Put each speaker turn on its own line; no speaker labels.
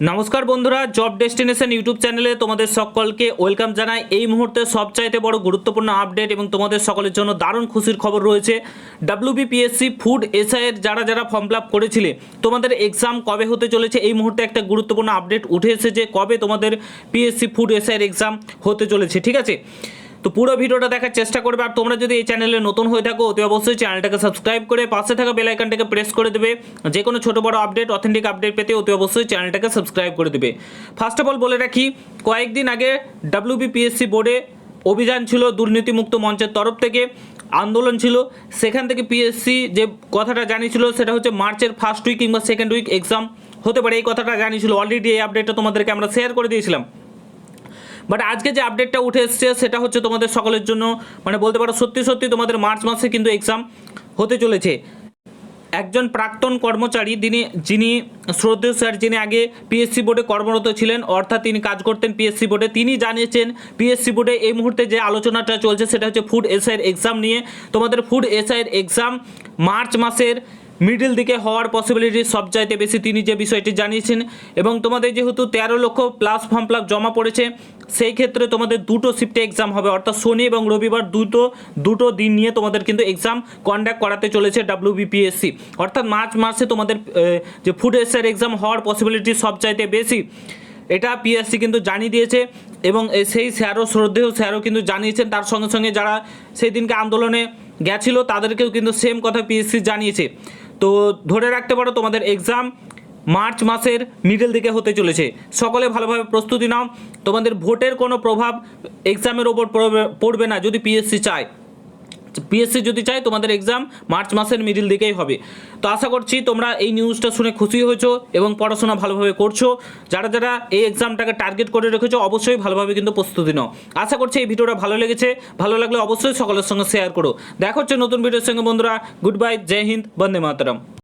নমস্কার বন্ধুরা, job destination YouTube চ্যানেলে তোমাদের সকলকে ওয়েলকাম জানাই। এই মুহূর্তে সবচাইতে বড় গুরুত্বপূর্ণ আপডেট এবং তোমাদের সকলের জন্য দারুণ খুশির খবর রয়েছে ডাব্লিউবিপিএসসি ফুড এসআইয়ের যারা যারা ফর্ম ফিল আপ করেছিলে, তোমাদের এক্সাম কবে হতে চলেছে? এই মুহূর্তে একটা গুরুত্বপূর্ণ আপডেট উঠে এসেছে কবে তোমাদের পিএসসি ফুড এসআইয়ের এক্সাম হতে চলেছে, ঠিক আছে? তো পুরো ভিডিওটা দেখার চেষ্টা করবে। আর তোমরা যদি এই চ্যানেলে নতুন হয়ে থাকো, অতি অবশ্যই চ্যানেলটাকে সাবস্ক্রাইব করে পাশে থাকা বেল আইকনটাকে প্রেস করে দেবে। যে কোনো ছোটো বড় আপডেট অথেন্টিক আপডেট পেতে অতি অবশ্যই চ্যানেলটাকে সাবস্ক্রাইব করে দেবে। ফার্স্ট অফ অল বলে রাখি, কয়েকদিন আগে ডাব্লিউবিপিএসসি বোর্ডে অভিযান ছিল দুর্নীতিমুক্ত মঞ্চের তরফ থেকে। আন্দোলন ছিল। সেখান থেকে পিএসসি যে কথাটা জানিয়েছিল, সেটা হচ্ছে মার্চের ফার্স্ট উইক কিংবা সেকেন্ড উইক এক্সাম হতে পারে। এই কথাটা জানিয়েছিল। অলরেডি এই আপডেটটা তোমাদেরকে আমরা শেয়ার করে দিয়েছিলাম। বাট আজকে যে আপডেটটা উঠে এসছে, সেটা হচ্ছে তোমাদের সকলের জন্য মানে বলতে পারো সত্যি সত্যি তোমাদের মার্চ মাসে কিন্তু এক্সাম হতে চলেছে। একজন প্রাক্তন কর্মচারী, যিনি যিনি শ্রদ্ধেয় স্যার যিনি আগে পিএসসি বোর্ডে কর্মরত ছিলেন, অর্থাৎ তিনি কাজ করতেন পিএসসি বোর্ডে তিনি জানিয়েছেন পিএসসি বোর্ডে এই মুহূর্তে যে আলোচনাটা চলছে, সেটা হচ্ছে ফুড এসআইয়ের এক্সাম নিয়ে। তোমাদের ফুড এসআইয়ের এক্সাম মার্চ মাসের মিডিল দিকে হওয়ার পসিবিলিটি সবচাইতে বেশি, তিনি যে বিষয়টি জানিয়েছেন। এবং তোমাদের যেহেতু তেরো লক্ষ প্লাস ফর্ম প্লাস জমা পড়েছে সেই ক্ষেত্রে তোমাদের দুটো শিফটে এক্সাম হবে। অর্থাৎ শনি এবং রবিবার দুটো দুটো দিন নিয়ে তোমাদের কিন্তু এক্সাম কন্ডাক্ট করাতে চলেছে ডাব্লিউবিপিএসসি অর্থাৎ মার্চ মাসে তোমাদের যে ফুড এসআর এক্সাম হওয়ার পসিবিলিটি সবচাইতে বেশি। এটা পিএসসি কিন্তু জানিয়ে দিয়েছে এবং সেই স্যারও শ্রদ্ধেয় স্যারও কিন্তু জানিয়েছেন। তার সঙ্গে সঙ্গে যারা সেই দিনকে আন্দোলনে গেছিল, তাদেরকেও কিন্তু সেম কথা পিএসসি জানিয়েছে। তো ধরে রাখতে পারো তোমাদের এক্সাম মার্চ মাসের মিডল দিকে হতে চলেছে। সকলে ভালোভাবে প্রস্তুতি নাও। তোমাদের ভোটের কোনো প্রভাব এক্সামের ওপর পড়বে- না যদি পিএসসি চায়। পিএসসি যদি চায়, তোমাদের এক্সাম মার্চ মাসের মিডিল দিকেই হবে। তো আশা করছি তোমরা এই নিউজটা শুনে খুশি হয়েছো এবং পড়াশোনা ভালোভাবে করছ। যারা যারা এই এক্সামটাকে টার্গেট করে রেখেছো, অবশ্যই ভালোভাবে কিন্তু প্রস্তুতি নাও। আশা করছি এই ভিডিওটা ভালো লেগেছে। ভালো লাগলে অবশ্যই সকলের সঙ্গে শেয়ার করো। দেখা হচ্ছে নতুন ভিডিওর সঙ্গে, বন্ধুরা। Good bye Jai Hind Vande Mataram